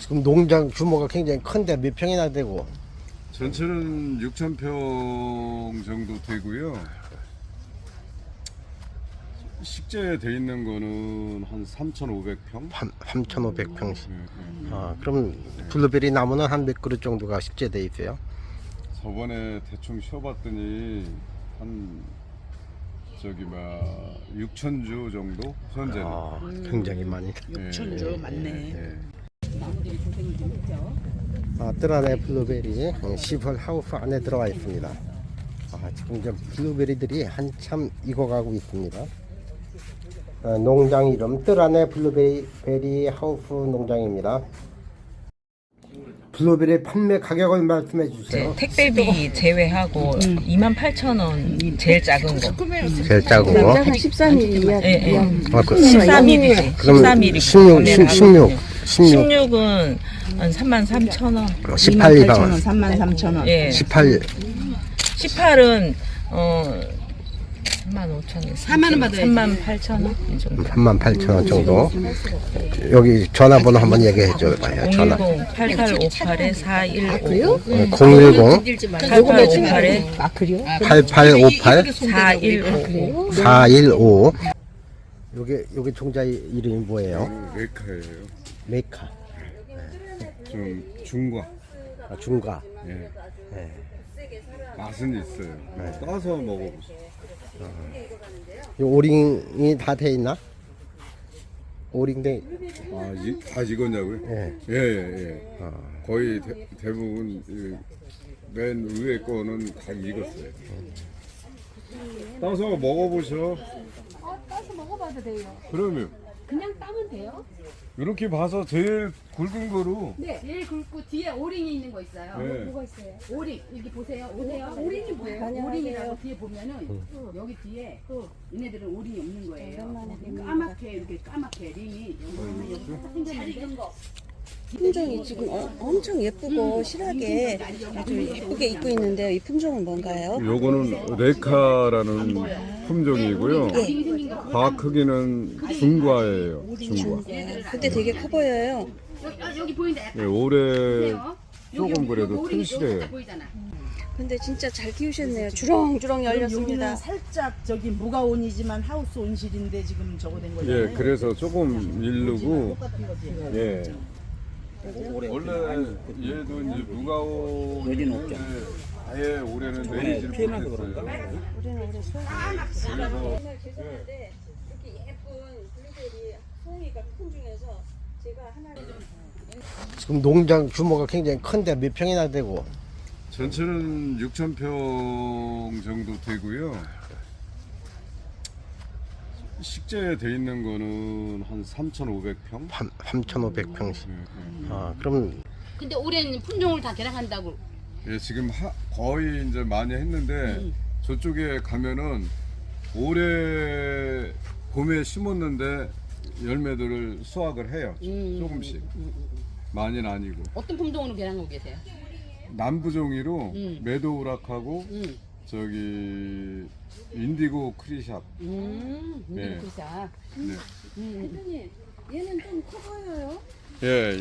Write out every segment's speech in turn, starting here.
지금 농장 규모가 굉장히 큰데 몇 평이나 되고 전체는 6천 평 정도 되고요. 식재돼 있는 거는 한 3,500평. 3,500평씩. 아, 그럼 블루베리 나무는 한 몇 그릇 정도가 식재돼 있어요? 저번에 대충 쉬어봤더니 한 저기 막 6천 주 정도 현재는. 아, 굉장히 많이. 예, 천주 예, 맞네. 예. 아, 뜰안에 블루베리 시벌 하우스 안에 들어와 있습니다. 아, 지금 이제 블루베리들이 한참 익어가고 있습니다. 아, 농장 이름 뜰안에 블루베리 베리 하우스 농장입니다. 블루베리 판매 가격을 말씀해 주세요. 네, 택배비 제외하고 28,000원 제일 작은 거. 제일 작은 거. 한 13일 이하. 예, 예. 아, 그, 13일이지. 그럼 13일이고. 16, 16, 16, 16은 한 33,000원. 18 이상. 3만 3천 원. 예. 18, 18은 어 35,000원. 4만 원 받아야지. 38,000원 이 정도. 38,000원 정도. 여기 전화번호 한번 얘기해 줘봐요. 전화. 010-8858에 415. 010 8858에 아 그래요? 8858 415. 415. 요게 요게 종자 이름이 뭐예요? 이거는 레카예요. 메카. 좀 중과. 아, 중과. 예. 예. 맛은 있어요. 따서 먹어보세요. 요 오링이 다 돼 있나? 오링 돼. 아, 이, 아 이거냐고요? 예. 예, 예, 예. 거의 대, 대부분 이, 맨 위에 거는 다 익었어요. 따서 먹어보셔. 따서 먹어봐도 돼요. 그러면 그냥 따면 돼요? 이렇게 봐서 제일 굵은 거로 네. 제일 굵고 뒤에 오링이 있는 거 있어요. 네. 뭐가 있어요? 오링 여기 보세요. 오세요. 오링이 뭐예요? 오링이라고 뒤에 보면은 여기 뒤에 얘네들은 오링이 없는 거예요. 까맣게 이렇게 까맣게 링이 여기 여기 살짝 생겼는데 품종이 지금 어- 엄청 예쁘고 실하게 아주 예쁘게 입고 있는데요. 이 품종은 뭔가요? 요거는 레카라는 품종이고요. 과 크기는 중과예요. 중과. 근데 되게 커 보여요. 여기, 보인다. 예, 올해. 조금 그래도 튼실해요. 근데 진짜 잘 키우셨네요. 주렁주렁 열렸습니다. 여기는 살짝 저기 무가온이지만 하우스 온실인데 지금 저거 된 거잖아요. 예, 그래서 조금 일르고 똑같은 거지. 예. 원래 얘도 이제 무가오 여기는 없죠. 아예 올해는 내리질 못했어요. 우리는 올해 수확 그래서 이렇게 예쁜 블루베리 송이가 큰 중에서 제가 하나를 지금 농장 규모가 굉장히 큰데 몇 평이나 되고 전체는 6천 평 정도 되고요. 식재돼 있는 거는 한 3,500평. 3,500평씩. 아, 그럼 근데 올해는 품종을 다 개량한다고. 예, 지금 하, 거의 이제 많이 했는데 저쪽에 가면은 올해 봄에 심었는데 열매들을 수확을 해요. 조금씩. 많이는 아니고. 어떤 품종으로 개량하고 계세요? 남부종이로 음. 매도우락하고 음. 저기 인디고 크리샵. 음. 네. 그사. 네. 대표님 얘는 좀 커 보여요. 예,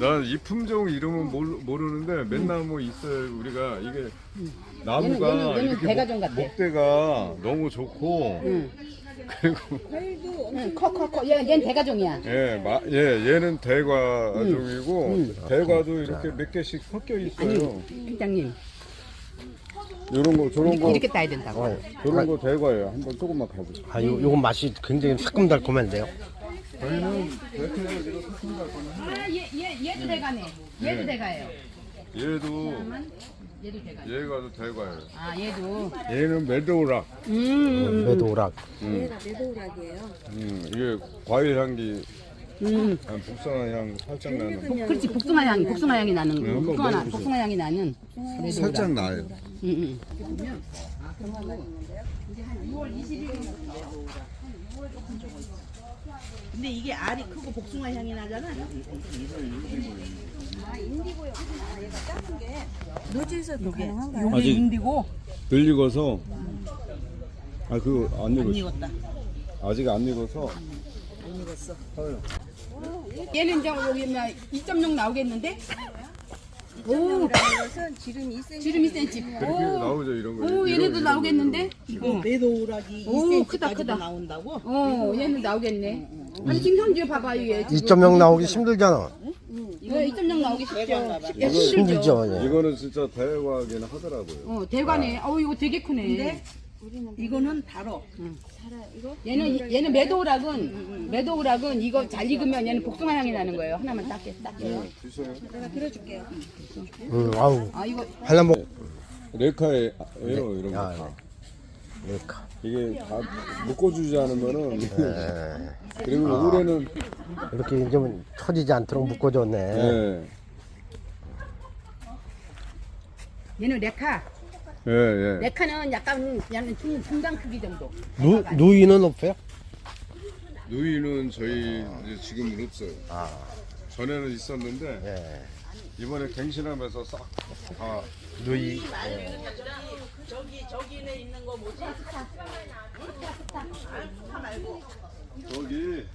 난 이 품종 이름은 모르, 모르는데 맨나무 있어요. 우리가 이게 나무가 얘는- 얘는 이렇게 같아. 목대가 너무 좋고 응. 그리고 과일도 응, 커, 커, 커. 얘, 얘는 대가종이야. 예, 마, 예, 얘는 대과종이고 대과도 이렇게 몇 개씩 섞여 있어요. 팀장님, 이런 거, 저런 거, 이렇게 따야 된다고. 저런 거 대과예요. 한번 조금만 가보세요. 아, 요, 요거 맛이 굉장히 새콤달콤한데요. 저희는 대표적으로 아, 얘, 얘, 얘도 대가네. 얘도 대가예요. 얘도 얘도 대가. 얘가 대과예요. 아, 얘도. 얘는 매도우락. 음. 매도락. 얘가 매도우락이에요. 음, 이게 과일 향기, 음. 한 북상한 향 살짝 나는. 그렇지, 복숭아 향이, 복숭아 향이 나는 네, 거. 한번 복숭아, 나, 먹어보세요. 복숭아 향이 나는. 살짝 나요. 음, 음. 근데 이게 알이 크고 복숭아 향이 나잖아. 노지에서도 가능한가요? 이게 인디고 덜 익어서 아 그거 안안 익었어 익었다. 아직 안 익어서 안 익었어. 어, 얘는 이제 여기 뭐2.0 나오겠는데? 오, 2.0이라는 것은 지름 2cm. 지름 2cm. 그렇게 나오죠 이런 거. 오, 이런- 얘네도 이런 나오겠는데? 이거 매도우락이 오, 2cm까지도 크다, 크다. 나온다고? 어, 얘는 나오겠네. 아니 지금 현재 봐봐요, 얘. 2.0 나오기 힘들잖아. 이거 2.0 나오기 쉽죠. 이거 힘들죠. 예. 이거는 진짜 대화하기는 하더라고요. 어, 대관에. 어, 이거 되게 크네. 이거는 달어. 얘는 얘는 매도우락은 매도우락은 이거 잘 익으면 얘는 복숭아 향이 나는 거예요. 하나만 닦게요. 주세요. 내가 들어줄게요. 음, 아우. 아 이거 한라 먹. 레카예요 이런 거. 아, 네. 레카. 이게 다 묶어주지 않으면은 예. 그리고 올해는 이렇게 좀 터지지 않도록 묶어줬네. 예. 얘는 레카. 예, 예. 레카는 약간 얘는 중, 중간 크기 정도. 누, 누이는 없어요? 누이는 저희 이제 지금은 없어요. 아, 전에는 있었는데 예. 이번에 갱신하면서 싹 다 누이. 저기 저기에 있는 거 뭐지? 저기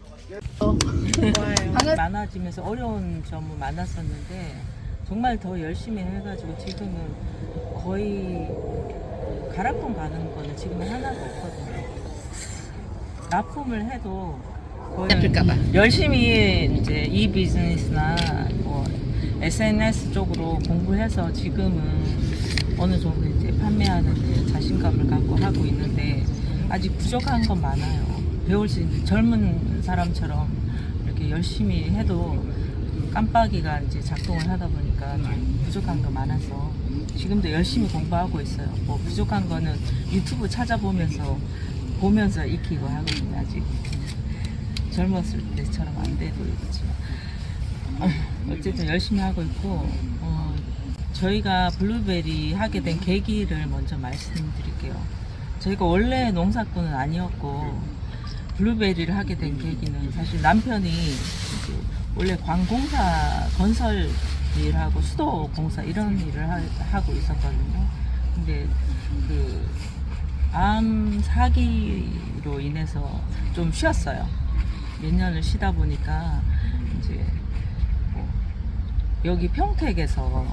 많아지면서 어려운 점은 많았었는데 정말 더 열심히 해가지고 지금은 거의 가락동 가는 거는 지금은 하나도 없거든요. 납품을 해도 거의 열심히 이제 이 비즈니스나 뭐 SNS 쪽으로 공부해서 지금은 어느 정도 이제 판매하는 데 자신감을 갖고 하고 있는데 아직 부족한 건 많아요. 배울 수 있는 젊은 사람처럼 이렇게 열심히 해도 깜빡이가 이제 작동을 하다 보니까 좀 부족한 거 많아서 지금도 열심히 공부하고 있어요. 뭐 부족한 거는 유튜브 찾아보면서 보면서 익히고 하거든요. 아직 젊었을 때처럼 안 돼도 그렇지만 어, 어쨌든 열심히 하고 있고 어, 저희가 블루베리 하게 된 계기를 먼저 말씀드릴게요. 저희가 원래 농사꾼은 아니었고 블루베리를 하게 된 계기는 사실 남편이 원래 관공사 건설 일하고 수도 공사 이런 일을 하, 고 있었거든요. 근데 그 암 사기로 인해서 좀 쉬었어요. 몇 년을 쉬다 보니까 이제 뭐 여기 평택에서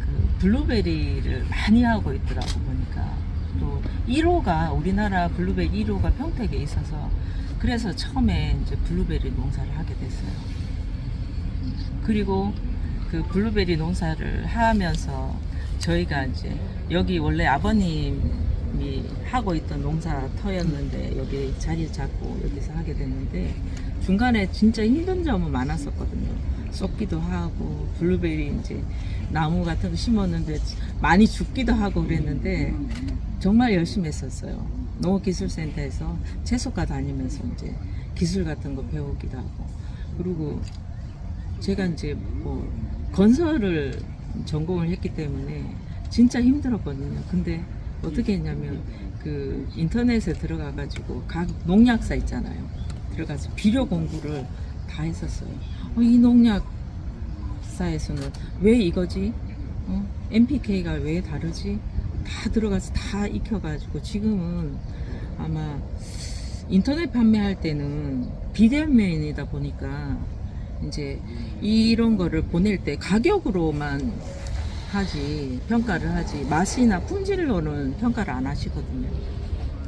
그 블루베리를 많이 하고 있더라고 보니까 또 1호가 우리나라 블루베리 1호가 평택에 있어서 그래서 처음에 이제 블루베리 농사를 하게 됐어요. 그리고 그 블루베리 농사를 하면서 저희가 이제 여기 원래 아버님이 하고 있던 농사 터였는데 여기 자리 잡고 여기서 하게 됐는데 중간에 진짜 힘든 점은 많았었거든요. 쏟기도 하고 블루베리 이제 나무 같은 거 심었는데 많이 죽기도 하고 그랬는데 정말 열심히 했었어요. 농업기술센터에서 채소과 다니면서 이제 기술 같은 거 배우기도 하고 그리고 제가 이제 뭐 건설을 전공을 했기 때문에 진짜 힘들었거든요. 근데 어떻게 했냐면 그 인터넷에 들어가 가지고 각 농약사 있잖아요. 들어가서 비료 공부를 다 했었어요. 어, 이 농약사에서는 왜 이거지? 어? NPK가 왜 다르지? 다 들어가서 다 익혀가지고 지금은 아마 인터넷 판매할 때는 비대면이다 보니까 이제 이런 거를 보낼 때 가격으로만 하지 평가를 하지 맛이나 품질로는 평가를 안 하시거든요.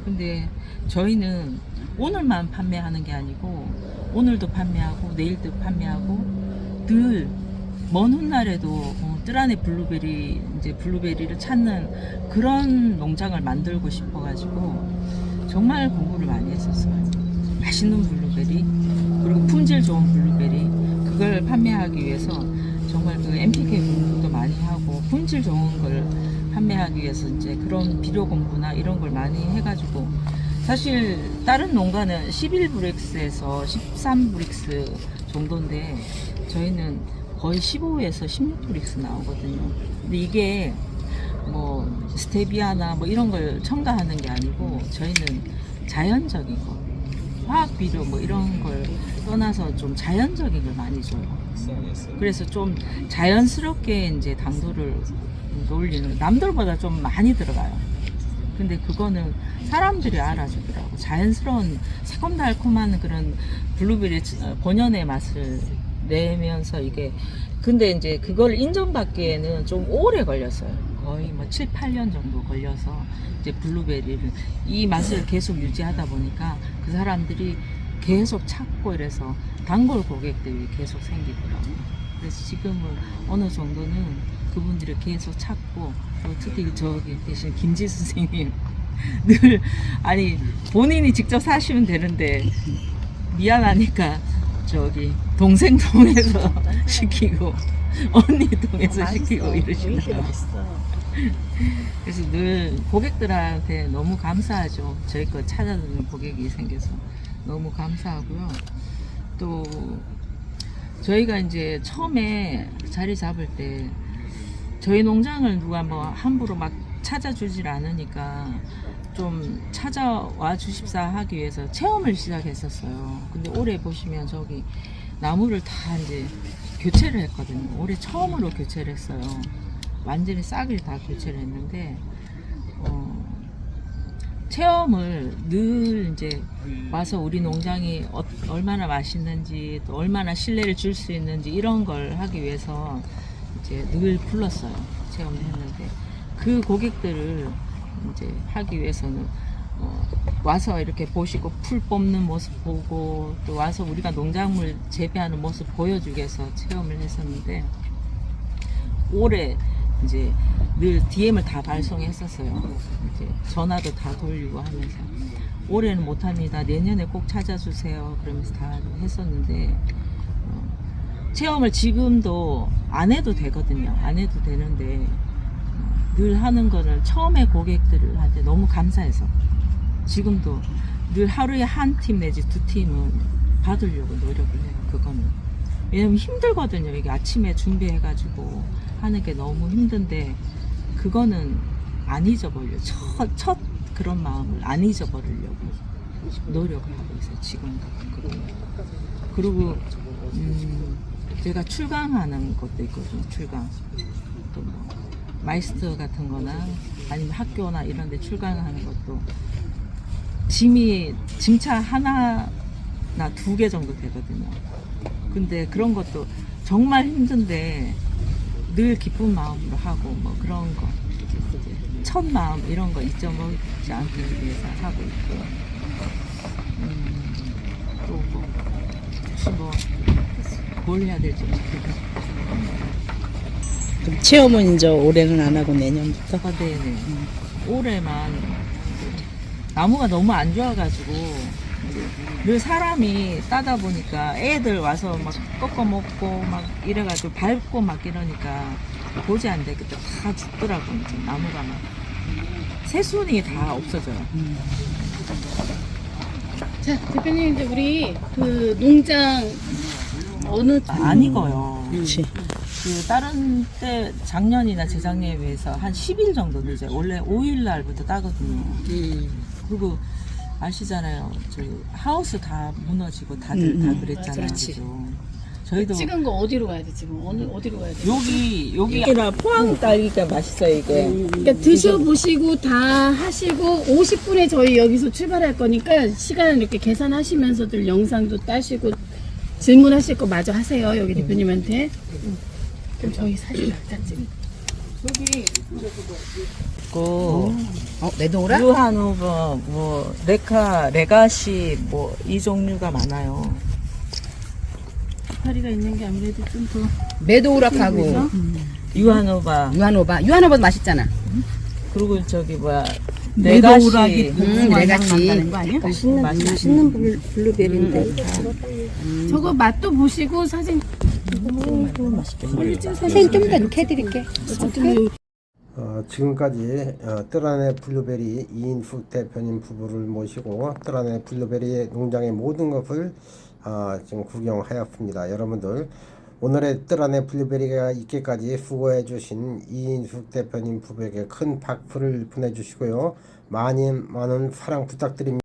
근데 저희는 오늘만 판매하는 게 아니고 오늘도 판매하고 내일도 판매하고 늘 먼 훗날에도 어, 뜰 안에 블루베리 이제 블루베리를 찾는 그런 농장을 만들고 싶어가지고 정말 공부를 많이 했었어요. 맛있는 블루베리 그리고 품질 좋은 블루베리 그걸 판매하기 위해서 정말 그 MPK 공부도 많이 하고 품질 좋은 걸 판매하기 위해서 이제 그런 비료 공부나 이런 걸 많이 해가지고 사실 다른 농가는 11브릭스에서 13브릭스 정도인데 저희는 거의 15에서 16브릭스 나오거든요. 근데 이게 뭐 스테비아나 뭐 이런 걸 첨가하는 게 아니고 저희는 자연적인 거 화학 비료 뭐 이런 걸 떠나서 좀 자연적인 걸 많이 줘요. 그래서 좀 자연스럽게 이제 당도를 올리는 남들보다 좀 많이 들어가요. 근데 그거는 사람들이 알아주더라고. 자연스러운 새콤달콤한 그런 블루베리 어, 본연의 맛을 내면서 이게 근데 이제 그걸 인정받기에는 좀 오래 걸렸어요. 거의 뭐 7, 8년 정도 걸려서 이제 블루베리를 이 맛을 계속 유지하다 보니까 그 사람들이 계속 찾고 이래서 단골 고객들이 계속 생기더라고요. 그래서 지금은 어느 정도는 그분들이 계속 찾고 또 특히 저기 계신 김지 선생님 늘 아니 본인이 직접 사시면 되는데 미안하니까 저기 동생 통해서 시키고 언니 통해서 시키고 이러시더라고요. 그래서 늘 고객들한테 너무 감사하죠. 저희 거 찾아주는 고객이 생겨서 너무 감사하고요. 또 저희가 이제 처음에 자리 잡을 때 저희 농장을 누가 뭐 함부로 막 찾아주질 않으니까 좀 찾아와 주십사 하기 위해서 체험을 시작했었어요. 근데 올해 보시면 저기 나무를 다 이제 교체를 했거든요. 올해 처음으로 교체를 했어요. 완전히 싹을 다 교체를 했는데 어, 체험을 늘 이제 와서 우리 농장이 어- 얼마나 맛있는지 또 얼마나 신뢰를 줄 수 있는지 이런 걸 하기 위해서 이제 늘 불렀어요. 체험을 했는데 그 고객들을 이제 하기 위해서는 어, 와서 이렇게 보시고 풀 뽑는 모습 보고 또 와서 우리가 농작물 재배하는 모습 보여주기 위해서 체험을 했었는데 올해 이제 늘 DM을 다 발송했었어요. 이제 전화도 다 돌리고 하면서 올해는 못합니다. 내년에 꼭 찾아주세요. 그러면서 다 했었는데 어, 체험을 지금도 안 해도 되거든요. 안 해도 되는데 어, 늘 하는 거는 처음에 고객들한테 너무 감사해서 지금도 늘 하루에 한 팀 내지 두 팀은 받으려고 노력을 해요. 그거는 왜냐면 힘들거든요. 이게 아침에 준비해가지고 하는 게 너무 힘든데 그거는 안 잊어버려. 첫, 첫 그런 마음을 안 잊어버리려고 노력을 하고 있어요. 지금도 그거는. 그리고 음, 제가 출강하는 것도 있거든요. 출강. 또 뭐 마이스터 같은 거나 아니면 학교나 이런 데 출강하는 것도 짐이 짐차 하나나 두 개 정도 되거든요. 근데 그런 것도 정말 힘든데 늘 기쁜 마음으로 하고 뭐 그런 거. 첫 마음 이런 거 잊어먹지 않기 위해서 하고 있고. 음, 또뭐 혹시 뭐뭘 해야 될지 모르겠어요. 그럼 체험은 이제 올해는 안 하고 내년부터. 아, 네네. 올해만 나무가 너무 안 좋아가지고 늘 사람이 따다 보니까 애들 와서 막 꺾어 먹고 막 이래가지고 밟고 막 이러니까 보지 안 되겠다 다 죽더라고 이제 나무가 막 새순이 다 없어져요. 자 대표님 이제 우리 그 농장 어느 안 익어요. 그렇지. 그 다른 때 작년이나 재작년에 비해서 한 10일 정도 늦어요. 원래 5일 날부터 따거든요. 그리고 아시잖아요. 저희 하우스 다 무너지고 다들 다 그랬잖아요. 그렇지. 그죠? 저희도 찍은 거 어디로 가야 돼 지금 어느 어디로 가야 돼? 여기 여기나 포항 딸기가 맛있어요 이게. 그러니까 드셔보시고 다 하시고 50분에 저희 여기서 출발할 거니까 시간 이렇게 계산하시면서들 영상도 따시고 질문하실 거 마저 하세요 여기 대표님한테 그럼 저희 사진 찍그 어? 레도라? 유한우버 뭐 레카 레가시 뭐 이 종류가 많아요. 파리가 있는 게 아무래도 좀 더 메도우락하고. 유한우바. 유한오바. 유한오바 맛있잖아. 그리고 저기 뭐야 레가시. 레가시. 음 레가치 맛있는 맛있는 블루, 블루베리인데. 저거 맛도 보시고 사진 선생님 좀 더 이렇게 해드릴게 어, 지금까지 어, 뜰안의 블루베리 이인숙 대표님 부부를 모시고 뜰안의 블루베리 농장의 모든 것을 어, 지금 구경하였습니다. 여러분들 오늘의 뜰안의 블루베리가 있기까지 수고해 주신 이인숙 대표님 부부에게 큰 박수를 보내주시고요. 많이 많은 사랑 부탁드립니다.